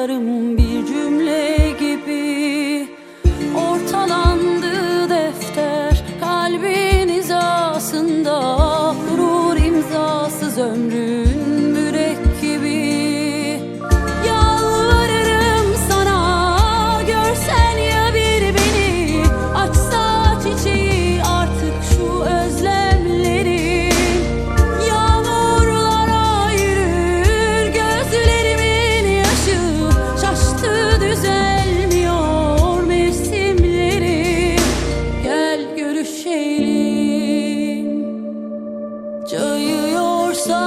yarım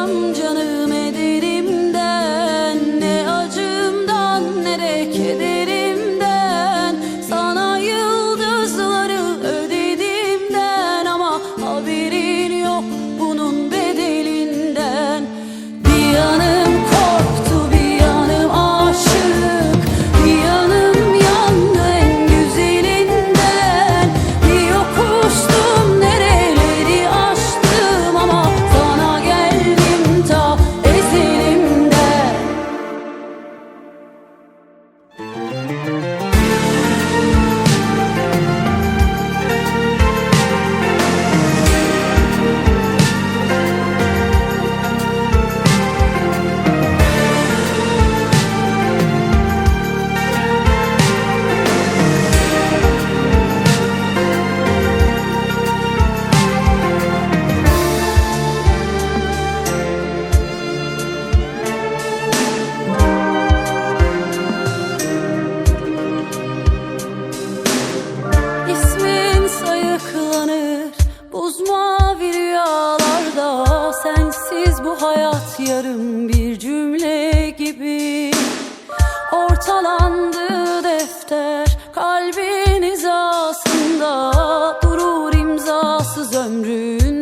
I'm just Sen sayıklanır buz mavi rüyalarda. Sensiz bu hayat yarım bir cümle gibi. Ortalandı defter kalbin hizasında Durur imzasız ömrün.